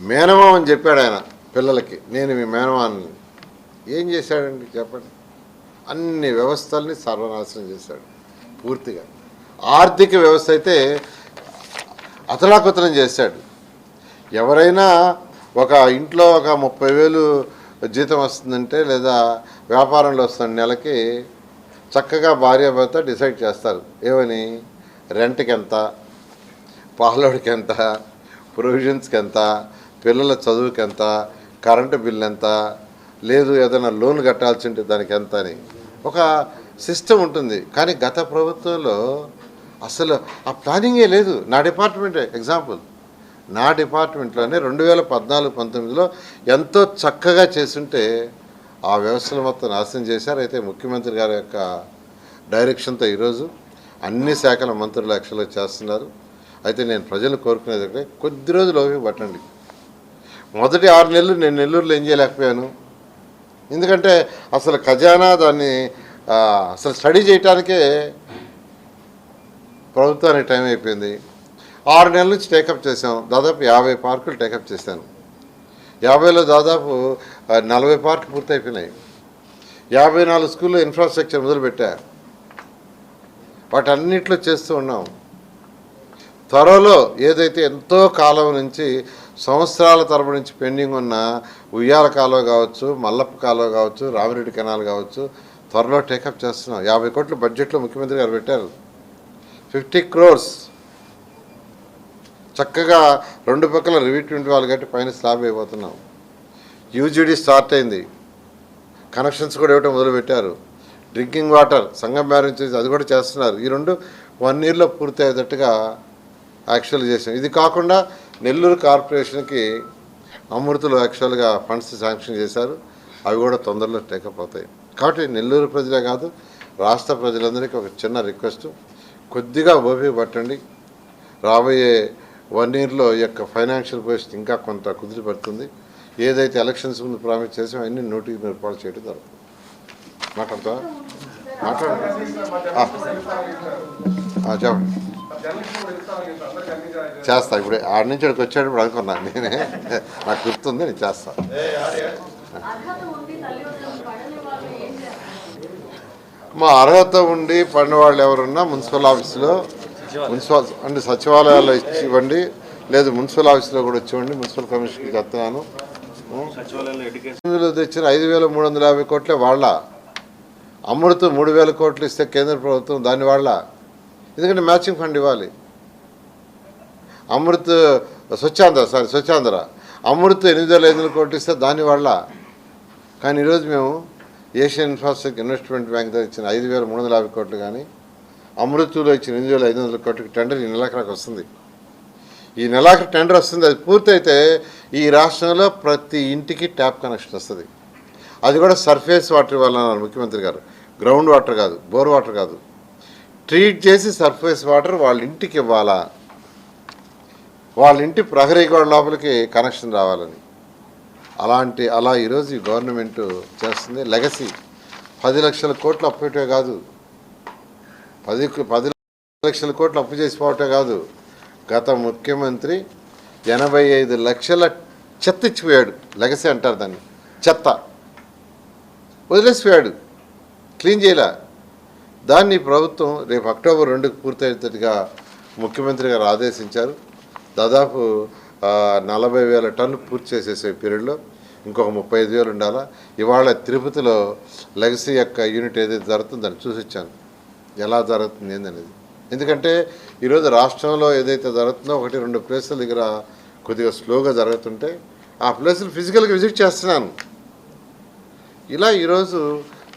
మేనమామ అని చెప్పాడు ఆయన పిల్లలకి. నేను మీ మేనమాన్ని. ఏం చేశాడండి చెప్పండి? అన్ని వ్యవస్థల్ని సర్వనాశనం చేశాడు పూర్తిగా. ఆర్థిక వ్యవస్థ అయితే అతలాకుతలం చేశాడు. ఎవరైనా ఒక ఇంట్లో ఒక ముప్పై వేలు జీతం వస్తుందంటే లేదా వ్యాపారంలో వస్తున్న నెలకి చక్కగా భార్యాభర్త డిసైడ్ చేస్తారు. ఏమని? రెంట్కి ఎంత పాలోడికి ఎంత ప్రొవిజన్స్కి ఎంత పిల్లల చదువుకి ఎంత కరెంటు బిల్ ఎంత లేదు ఏదైనా లోన్ కట్టాల్సి ఉంటే దానికి ఎంత అని. ఒక సిస్టమ్ ఉంటుంది. కానీ గత ప్రభుత్వంలో అసలు ఆ ప్లానింగే లేదు. నా డిపార్ట్మెంటే ఎగ్జాంపుల్. నా డిపార్ట్మెంట్లోనే రెండు వేల పద్నాలుగు పంతొమ్మిదిలో ఎంతో చక్కగా చేస్తుంటే ఆ వ్యవస్థలు మొత్తం నాశనం చేశారు. అయితే ముఖ్యమంత్రి గారి యొక్క డైరెక్షన్తో ఈరోజు అన్ని శాఖల మంత్రులు యాక్చువల్గా చేస్తున్నారు. అయితే నేను ప్రజలు కోరుకునేది కొద్ది రోజులు ఓపిక పట్టండి. మొదటి ఆరు నెలలు నేను నెల్లూరులో ఏం చేయలేకపోయాను. ఎందుకంటే అసలు ఖజానా దాన్ని అసలు స్టడీ చేయటానికే ప్రభుత్వానికి టైం అయిపోయింది. ఆరు నెలల నుంచి టేకప్ చేసాం దాదాపు యాభై పార్కులు టేకప్ చేశాను. యాభైలో దాదాపు నలభై పార్కులు పూర్తయిపోయినాయి. యాభై నాలుగు స్కూల్లో ఇన్ఫ్రాస్ట్రక్చర్ మొదలుపెట్టా. వాటన్నిట్లో చేస్తూ ఉన్నాం. త్వరలో ఏదైతే ఎంతో కాలం నుంచి సంవత్సరాల తరపు నుంచి పెండింగ్ ఉన్న ఉయ్యాల కాలువ కావచ్చు మల్లప్ప కాలువ కావచ్చు రామిరెడ్డి కెనాల్ కావచ్చు త్వరలో టేకప్ చేస్తున్నాం. యాభై కోట్ల బడ్జెట్లో ముఖ్యమంత్రి గారు పెట్టారు. ఫిఫ్టీ క్రోర్స్. చక్కగా రెండు పక్కల రివిట్మెంట్ వాళ్ళు కట్టి పైన స్లాబ్ అయిపోతున్నాం యూజీడీ స్టార్ట్ అయింది. కనెక్షన్స్ కూడా ఇవ్వటం మొదలుపెట్టారు. డ్రింకింగ్ వాటర్ సంగం బ్యారెన్స్ అది కూడా చేస్తున్నారు. ఈ రెండు వన్ ఇయర్లో పూర్తి అయ్యేటట్టుగా యాక్చువల్ చేసాం ఇది కాకుండా నెల్లూరు కార్పొరేషన్కి అమృతులు యాక్చువల్గా ఫండ్స్ శాంక్షన్ చేశారు. అవి కూడా తొందరలో టేకప్ అవుతాయి. కాబట్టి నెల్లూరు ప్రజలే కాదు రాష్ట్ర ప్రజలందరికీ ఒక చిన్న రిక్వెస్ట్. కొద్దిగా ఓపిక పట్టండి. రాబోయే వన్ ఇయర్లో ఈ యొక్క ఫైనాన్షియల్ పొజిషన్ ఇంకా కొంత కుదిరి పడుతుంది. ఏదైతే ఎలక్షన్స్ ముందు ప్రామిస్ చేసామో అన్ని నూటికి నూరు చేయడం జరుగుతుంది. మాట్లాడతా మాట్లాడండి ఆ. చెప్పండి. చేస్తా. ఇప్పుడు ఆడ నుంచి ఇక్కడికి వచ్చేటప్పుడు అనుకున్నాను నేనే. నాకు గుర్తుంది నేను చేస్తా. మా అర్హత ఉండి పడిన వాళ్ళు ఎవరున్నా మున్సిపల్ ఆఫీసులో మున్సిపల్ అంటే సచివాలయాల్లో ఇచ్చి ఇవ్వండి లేదు మున్సిపల్ ఆఫీసులో కూడా ఇచ్చివ్వండి మున్సిపల్ కమిషన్కి చెప్తున్నాను. తెచ్చిన ఐదు వేల మూడు వందల యాభై కోట్లే వాళ్ళ. అమృత్ మూడు వేల కోట్లు ఇస్తే కేంద్ర ప్రభుత్వం దాన్ని వాళ్ళ. ఎందుకంటే మ్యాచింగ్ ఫండ్ ఇవ్వాలి. అమృత్ స్వచ్ఛాంధ్ర సారీ స్వచ్ఛాంధ్ర. అమృత్ ఎనిమిది వేల ఐదు వందల కోట్లు ఇస్తే దానివల్ల కానీ ఈరోజు మేము ఏషియన్ ఇన్ఫ్రాస్ట్రక్చర్ ఇన్వెస్ట్మెంట్ బ్యాంక్ దగ్గర ఇచ్చిన ఐదు వేల మూడు వందల యాభై కోట్లు కానీ అమృత్లో ఇచ్చిన ఎనిమిది వేల ఐదు వందల కోట్లకి టెండర్ ఈ నెలాఖరికి వస్తుంది. ఈ నెలాఖరు టెండర్ వస్తుంది అది పూర్తయితే ఈ రాష్ట్రంలో ప్రతి ఇంటికి ట్యాప్ కనెక్షన్ వస్తుంది. అది కూడా సర్ఫేస్ వాటర్ ఇవ్వాలన్నారు ముఖ్యమంత్రి గారు. గ్రౌండ్ వాటర్ కాదు బోర్ వాటర్ కాదు. ట్రీట్ చేసి సర్ఫేస్ వాటర్ వాళ్ళ ఇంటికి ఇవ్వాలా? వాళ్ళ ఇంటి ప్రహరీ గోడ లోపలికి కనెక్షన్ రావాలని. అలాంటి అలా ఈరోజు ఈ గవర్నమెంట్ చేస్తుంది. లెగసీ పది లక్షల కోట్లు అప్పేటే కాదు. పది పది లక్షల కోట్లు అప్పు చేసిపోవటే కాదు. గత ముఖ్యమంత్రి ఎనభై ఐదు లక్షల చెత్త ఇచ్చిపోయాడు. లెగసీ అంటారు దాన్ని. చెత్త. వదిలేసిపోయాడు. క్లీన్ చేయలే. దాన్ని ప్రభుత్వం రేపు అక్టోబర్ రెండుకు పూర్తయ్యేటట్టుగా ముఖ్యమంత్రి గారు ఆదేశించారు. దాదాపు నలభై వేల టన్ను పూర్తి చేసేసే పీరియడ్లో ఇంకొక ముప్పై ఐదు వేలు ఉండాలా? ఇవాళ తిరుపతిలో లెగసీ యొక్క యూనిట్ ఏదైతే జరుగుతుందో దాన్ని చూసి వచ్చాను ఎలా జరుగుతుంది ఏందనేది. ఎందుకంటే ఈరోజు రాష్ట్రంలో ఏదైతే జరుగుతుందో ఒకటి రెండు ప్లేసుల దగ్గర కొద్దిగా స్లోగా జరుగుతుంటే ఆ ప్లేసులు ఫిజికల్గా విజిట్ చేస్తున్నాను. ఇలా ఈరోజు